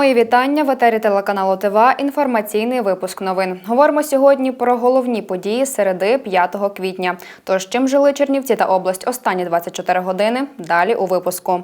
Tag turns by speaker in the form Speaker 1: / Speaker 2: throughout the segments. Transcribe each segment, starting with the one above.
Speaker 1: Мої вітання в етері телеканалу ТВА. Інформаційний випуск новин. Говоримо сьогодні про головні події середи 5 квітня. Тож чим жили Чернівці та область останні 24 години? Далі у випуску.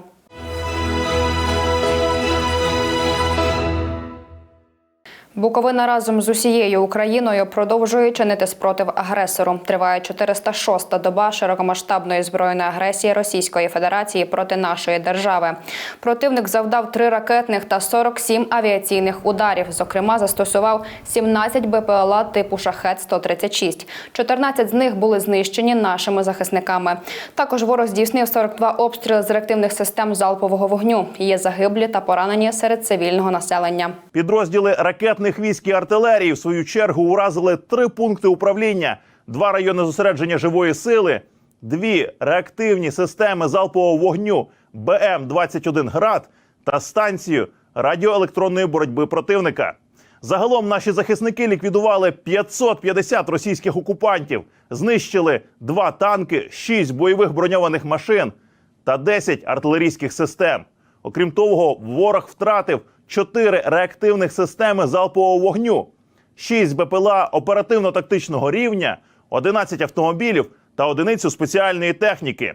Speaker 1: Буковина разом з усією Україною продовжує чинити спротив агресору. Триває 406-та доба широкомасштабної збройної агресії Російської Федерації проти нашої держави. Противник завдав три ракетних та 47 авіаційних ударів. Зокрема, застосував 17 БПЛА типу шахет 136 14 з них були знищені нашими захисниками. Також ворог здійснив 42 обстріли з реактивних систем залпового вогню. Є загиблі та поранені серед цивільного населення.
Speaker 2: Підрозділи ракетних військ і артилерії в свою чергу уразили три пункти управління, два райони зосередження живої сили, дві реактивні системи залпового вогню БМ-21 град та станцію радіоелектронної боротьби противника. Загалом наші захисники ліквідували 550 російських окупантів, знищили два танки, 6 бойових броньованих машин та 10 артилерійських систем. Окрім того, ворог втратив 4 реактивних системи залпового вогню, 6 БПЛА оперативно-тактичного рівня, 11 автомобілів та одиницю спеціальної техніки.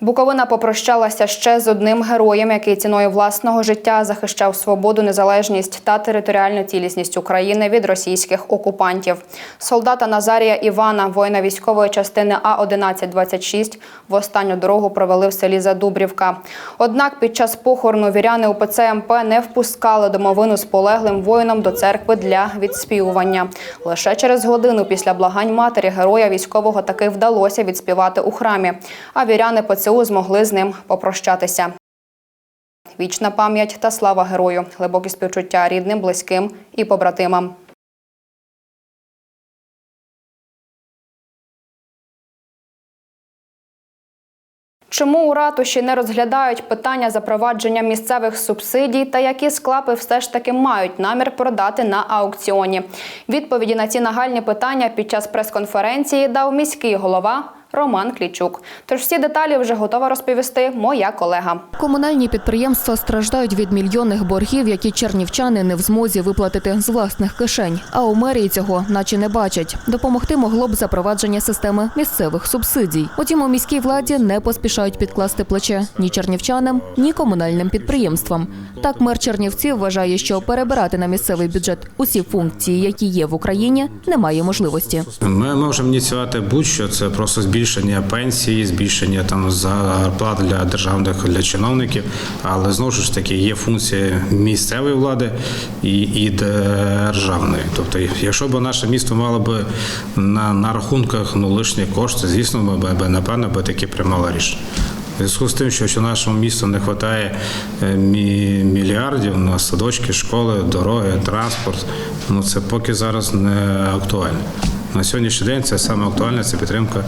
Speaker 1: Буковина попрощалася ще з одним героєм, який ціною власного життя захищав свободу, незалежність та територіальну цілісність України від російських окупантів. Солдата Назарія Івана, воїна військової частини А 1126 в останню дорогу провели в селі Задубрівка. Однак під час похорону віряни УПЦ МП не впускали домовину з полеглим воїном до церкви для відспівування. Лише через годину після благань матері героя військового таки вдалося відспівати у храмі. А віряни ПЦУ змогли з ним попрощатися. Вічна пам'ять та слава герою, глибокі співчуття рідним, близьким і побратимам. Чому у ратуші не розглядають питання запровадження місцевих субсидій та які склапи все ж таки мають намір продати на аукціоні? Відповіді на ці нагальні питання під час прес-конференції дав міський голова Роман Клічук. Тож всі деталі вже готова розповісти моя колега.
Speaker 3: Комунальні підприємства страждають від мільйонних боргів, які чернівчани не в змозі виплатити з власних кишень. А у мерії цього наче не бачать. Допомогти могло б запровадження системи місцевих субсидій. Утім, у міській владі не поспішають підкласти плече ні чернівчанам, ні комунальним підприємствам. Так, мер Чернівців вважає, що перебирати на місцевий бюджет усі функції, які є в Україні, немає можливості.
Speaker 4: Ми можемо ініціювати будь-що це просто збільшення пенсії, збільшення там зарплат для державних для чиновників. Але знову ж таки є функція місцевої влади і, і державної. Тобто, якщо б наше місто мало б на, на рахунках ну лишні кошти, звісно, ми б напевно би таки приймали рішення. Зв'язку з тим, що, що нашому місту не вистачає мі- мільярдів на садочки, школи, дороги, транспорт, ну це поки зараз не актуально. На сьогоднішній день це саме актуальне це підтримка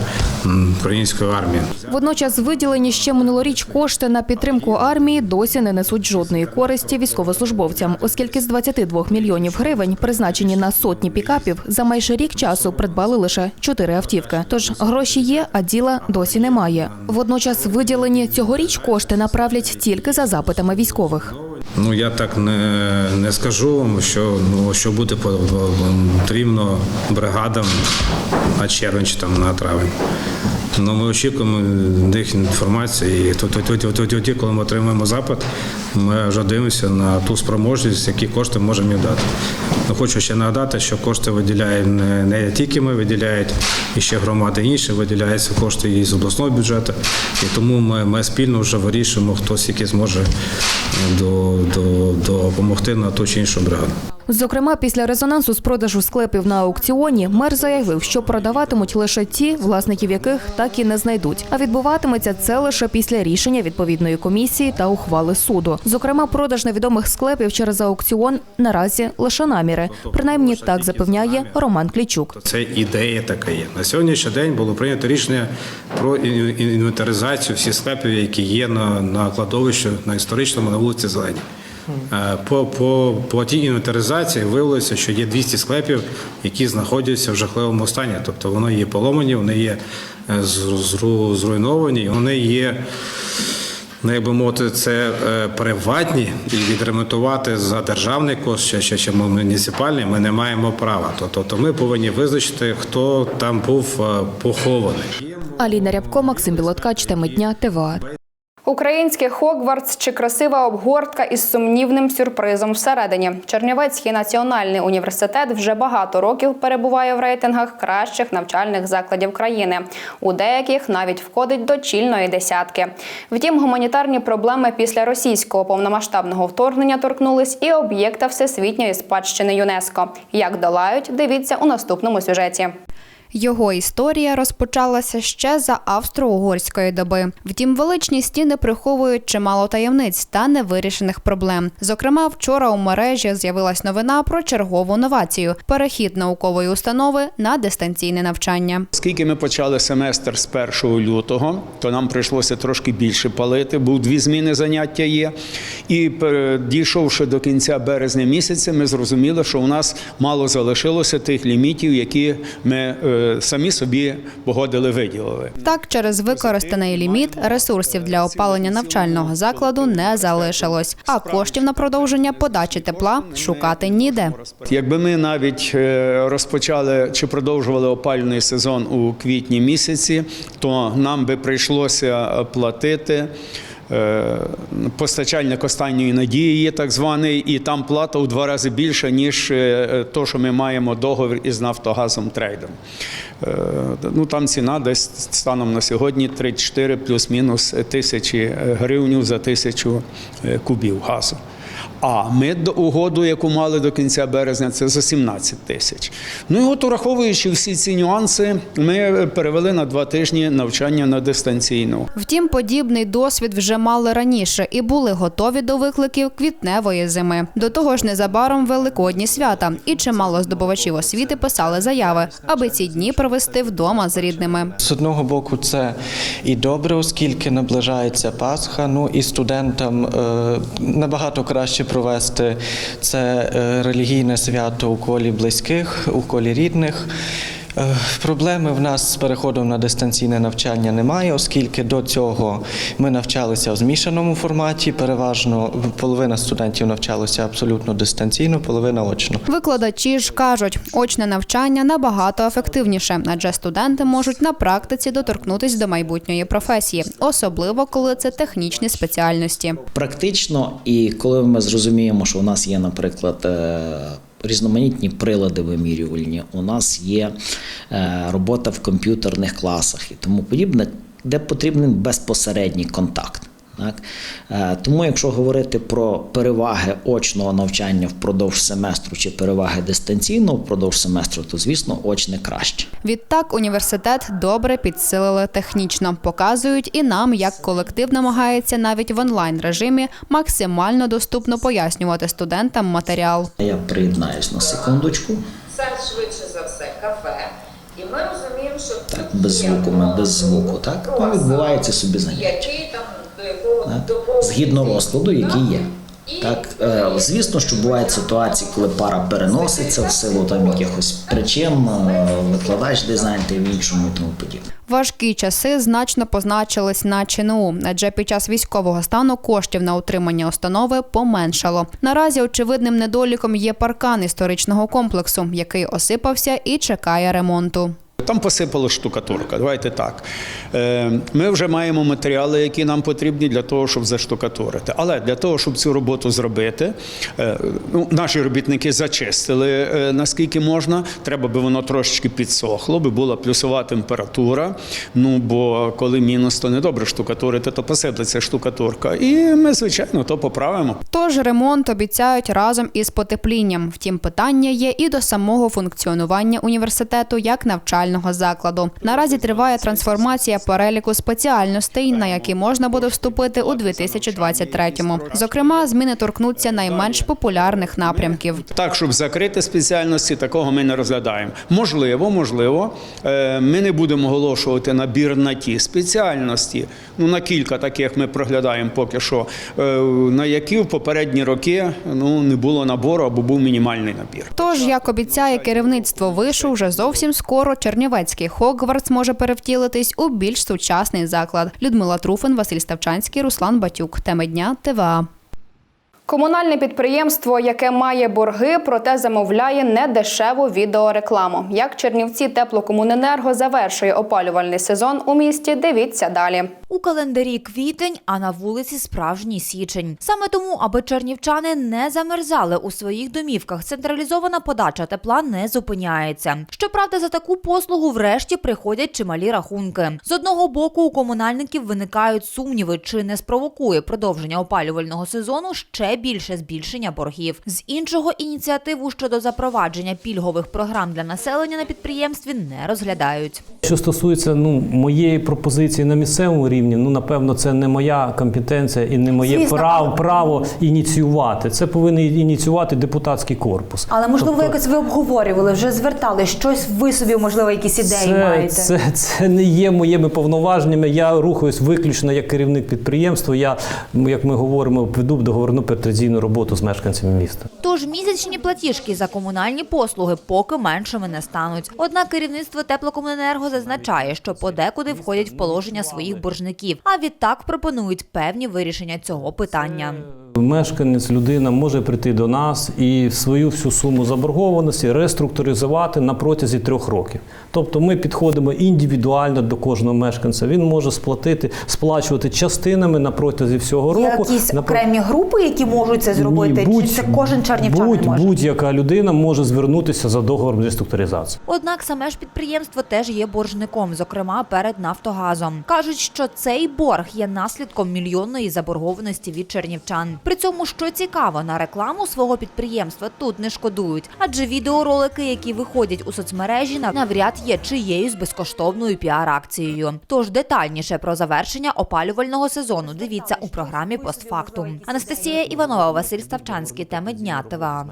Speaker 4: української армії.
Speaker 3: Водночас виділені ще минулоріч кошти на підтримку армії досі не несуть жодної користі військовослужбовцям, оскільки з 22 мільйонів гривень, призначені на сотні пікапів, за майже рік часу придбали лише чотири автівки. Тож гроші є, а діла досі немає. Водночас виділені цьогоріч кошти направлять тільки за запитами військових.
Speaker 4: Ну я так не, не скажу вам, що ну що буде потрібно бригадам на червень чи там на травень. Ну, ми очікуємо них інформації. Тоді, коли ми отримаємо запит, ми вже дивимося на ту спроможність, які кошти можемо їм дати. Ну, хочу ще нагадати, що кошти виділяємо не, тільки ми виділяють, і ще громади інші виділяються кошти і з обласного бюджету. І тому ми, ми спільно вже вирішуємо, хто скільки зможе до, до, допомогти на ту чи іншу бригаду.
Speaker 3: Зокрема, після резонансу з продажу склепів на аукціоні мер заявив, що продаватимуть лише ті, власників яких так і не знайдуть. А відбуватиметься це лише після рішення відповідної комісії та ухвали суду. Зокрема, продаж невідомих склепів через аукціон наразі лише наміри. Принаймні так запевняє Роман Клічук.
Speaker 4: Це ідея така є. На сьогоднішній день було прийнято рішення про ін- ін- інвентаризацію всіх склепів, які є на, на кладовищі на історичному на вулиці Зелені. Е, По, по, по інвентаризації виявилося, що є 200 склепів, які знаходяться в жахливому стані. Тобто вони є поломані, вони є е, зруйновані, вони є. Ну, як би мовити, це е, приватні і відремонтувати за державний кошт чи, чи, чи муніципальний ми не маємо права. Тобто ми повинні визначити, хто там був похований.
Speaker 3: Аліна Рябко, Максим Білоткач, теми дня ТВА.
Speaker 1: Український Хогвартс чи красива обгортка із сумнівним сюрпризом всередині. Чернівецький національний університет вже багато років перебуває в рейтингах кращих навчальних закладів країни. У деяких навіть входить до чільної десятки. Втім, гуманітарні проблеми після російського повномасштабного вторгнення торкнулись і об'єкта всесвітньої спадщини ЮНЕСКО. Як долають, дивіться у наступному сюжеті. Його історія розпочалася ще за австро-угорської доби. Втім, величні стіни приховують чимало таємниць та невирішених проблем. Зокрема, вчора у мережі з'явилась новина про чергову новацію перехід наукової установи на дистанційне навчання.
Speaker 5: Оскільки ми почали семестр з 1 лютого, то нам прийшлося трошки більше палити, бо дві зміни заняття є. І дійшовши до кінця березня місяця, ми зрозуміли, що у нас мало залишилося тих лімітів, які ми е, самі собі погодили, виділили.
Speaker 1: Так, через використаний ліміт ресурсів для опалення навчального закладу не залишилось, а коштів на продовження подачі тепла шукати ніде.
Speaker 5: Якби ми навіть е, розпочали чи продовжували опалювальний сезон у квітні місяці, то нам би прийшлося платити. Е, Постачальник останньої надії є так званий, і там плата у два рази більша, ніж е, то, що ми маємо договір із Нафтогазом трейдом. Е, Ну там ціна десь станом на сьогодні 34 плюс-мінус тисячі гривень за тисячу е, кубів газу. А ми до угоду, яку мали до кінця березня, це за 17 тисяч. Ну і от ураховуючи всі ці нюанси, ми перевели на два тижні навчання на дистанційну.
Speaker 1: Втім, подібний досвід вже мали раніше і були готові до викликів квітневої зими. До того ж, незабаром великодні свята, і чимало здобувачів освіти писали заяви, аби ці дні провести вдома з рідними.
Speaker 6: З одного боку, це і добре, оскільки наближається Пасха. Ну і студентам е, набагато краще провести це е, релігійне свято у колі близьких, у колі рідних. Е, Проблеми в нас з переходом на дистанційне навчання немає, оскільки до цього ми навчалися в змішаному форматі. Переважно половина студентів навчалася абсолютно дистанційно, половина очно.
Speaker 1: Викладачі ж кажуть, очне навчання набагато ефективніше, адже студенти можуть на практиці доторкнутись до майбутньої професії, особливо коли це технічні спеціальності.
Speaker 7: практично, і коли ми зрозуміємо, що у нас є, наприклад, е, різноманітні прилади вимірювальні, у нас є е, робота в комп'ютерних класах і тому подібне, де потрібен безпосередній контакт. Так? Е, Тому, якщо говорити про переваги очного навчання впродовж семестру чи переваги дистанційного впродовж семестру, то звісно очне краще.
Speaker 1: Відтак університет добре підсилили технічно. Показують і нам, як колектив намагається навіть в онлайн режимі максимально доступно пояснювати студентам матеріал.
Speaker 7: Я приєднаюсь на секундочку.
Speaker 8: Це швидше за все кафе. І ми розуміємо, що
Speaker 7: Так, без звуку, ми без звуку, так? Ну, відбувається собі заняття.
Speaker 8: Який там
Speaker 7: Згідно розкладу, який є. Так, е, звісно, що бувають ситуації, коли пара переноситься в силу там якихось причин, е, викладач десь зайнятий в іншому і тому подібне.
Speaker 1: Важкі часи значно позначились на ЧНУ, адже під час військового стану коштів на утримання установи поменшало. Наразі очевидним недоліком є паркан історичного комплексу, який осипався і чекає ремонту.
Speaker 5: Там посипало штукатурка. Давайте так. Е, Ми вже маємо матеріали, які нам потрібні для того, щоб заштукатурити. Але для того, щоб цю роботу зробити, е, ну, наші робітники зачистили е, наскільки можна. Треба би воно трошечки підсохло, би була плюсова температура. Ну бо коли мінус, то не добре штукатурити, то посиплеться штукатурка. І ми, звичайно, то поправимо.
Speaker 1: Тож ремонт обіцяють разом із потеплінням. Втім, питання є і до самого функціонування університету як навчального закладу. Наразі триває трансформація переліку спеціальностей, на які можна буде вступити у 2023-му. Зокрема, зміни торкнуться найменш популярних напрямків.
Speaker 5: Так, щоб закрити спеціальності, такого ми не розглядаємо. Можливо, можливо, е, ми не будемо оголошувати набір на ті спеціальності. Ну на кілька таких ми проглядаємо поки що, е, на які в попередні роки ну не було набору або був мінімальний набір.
Speaker 1: Тож, як обіцяє керівництво вишу, вже зовсім скоро Чернівецький Хогвартс може перевтілитись у більш сучасний заклад. Людмила Труфин, Василь Ставчанський, Руслан Батюк. Теми дня ТВА. Комунальне підприємство, яке має борги, проте замовляє недешеву відеорекламу. Як Чернівці теплокомуненерго завершує опалювальний сезон у місті, дивіться далі.
Speaker 9: У календарі квітень, а на вулиці справжній січень. Саме тому, аби чернівчани не замерзали у своїх домівках, централізована подача тепла не зупиняється. Щоправда, за таку послугу врешті приходять чималі рахунки. З одного боку, у комунальників виникають сумніви, чи не спровокує продовження опалювального сезону ще більше збільшення боргів. З іншого ініціативу щодо запровадження пільгових програм для населення на підприємстві не розглядають.
Speaker 10: Що стосується ну моєї пропозиції на місцевому рівні, ну напевно, це не моя компетенція і не моє
Speaker 9: Звісно,
Speaker 10: право,
Speaker 9: але-
Speaker 10: право ініціювати. Це повинен ініціювати депутатський корпус.
Speaker 11: Але можливо,
Speaker 10: Тобто-
Speaker 11: якось ви обговорювали, вже звертали щось. Ви собі можливо якісь ідеї
Speaker 10: це,
Speaker 11: маєте.
Speaker 10: Це, це не є моїми повноваженнями. Я рухаюсь виключно як керівник підприємства. Я, як ми говоримо, веду договорну претензійну роботу з мешканцями міста.
Speaker 9: Тож місячні платіжки за комунальні послуги поки меншими не стануть. Однак керівництво теплокомуненерго зазначає, що подекуди входять в положення своїх боржників, а відтак пропонують певні вирішення цього питання.
Speaker 10: Мешканець, людина може прийти до нас і свою всю суму заборгованості реструктуризувати на протязі трьох років. Тобто ми підходимо індивідуально до кожного мешканця. Він може сплатити, сплачувати частинами на протязі всього
Speaker 11: Є
Speaker 10: року.
Speaker 11: якісь
Speaker 10: На-
Speaker 11: окремі групи, які можуть це зробити,
Speaker 10: Ні,
Speaker 11: чи це кожен чернівчанин
Speaker 10: будь,
Speaker 11: може?
Speaker 10: Будь-яка людина може звернутися за договором реструктуризації.
Speaker 9: Однак саме ж підприємство теж є боржником, зокрема перед Нафтогазом. Кажуть, що цей борг є наслідком мільйонної заборгованості від чернівчан. При цьому, що цікаво, на рекламу свого підприємства тут не шкодують, адже відеоролики, які виходять у соцмережі, нав- навряд є чиєюсь безкоштовною піар-акцією. Тож детальніше про завершення опалювального сезону дивіться у програмі постфактум. Анастасія Іванова, Василь Ставчанський. Теми дня ТВА.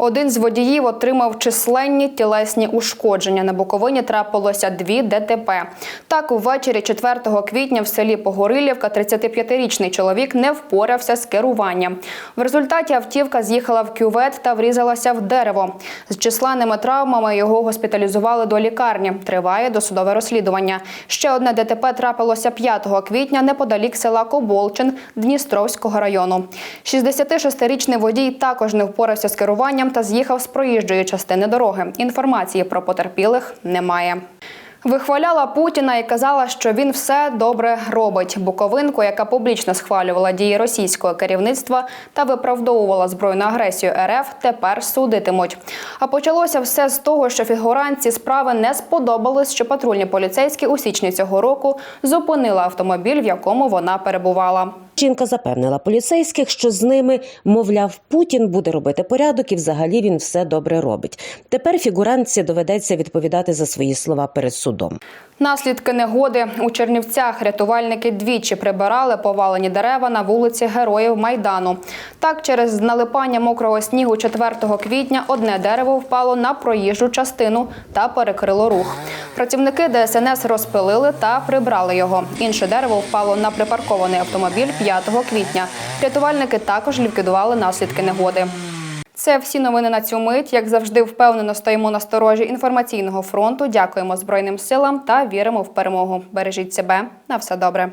Speaker 1: Один з водіїв отримав численні тілесні ушкодження. На Буковині трапилося дві ДТП. Так, увечері 4 квітня в селі Погорилівка 35-річний чоловік не впорався з керуванням. В результаті автівка з'їхала в кювет та врізалася в дерево. З численними травмами його госпіталізували до лікарні. Триває досудове розслідування. Ще одне ДТП трапилося 5 квітня неподалік села Коболчин Дністровського району. 66-річний водій також не впорався з керуванням та з'їхав з проїжджої частини дороги. Інформації про потерпілих немає. Вихваляла Путіна і казала, що він все добре робить. Буковинку, яка публічно схвалювала дії російського керівництва та виправдовувала збройну агресію РФ, тепер судитимуть. А почалося все з того, що фігуранці справи не сподобалось, що патрульні поліцейські у січні цього року зупинили автомобіль, в якому вона перебувала.
Speaker 12: Жінка запевнила поліцейських, що з ними, мовляв, Путін буде робити порядок і взагалі він все добре робить. Тепер фігурантці доведеться відповідати за свої слова перед судом.
Speaker 1: Наслідки негоди у Чернівцях рятувальники двічі прибирали повалені дерева на вулиці Героїв Майдану. Так, через налипання мокрого снігу 4 квітня одне дерево впало на проїжджу частину та перекрило рух. Працівники ДСНС розпилили та прибрали його. Інше дерево впало на припаркований автомобіль 5 квітня. Рятувальники також ліквідували наслідки негоди. Це всі новини на цю мить. Як завжди, впевнено стоїмо на сторожі інформаційного фронту. Дякуємо Збройним силам та віримо в перемогу. Бережіть себе на все добре.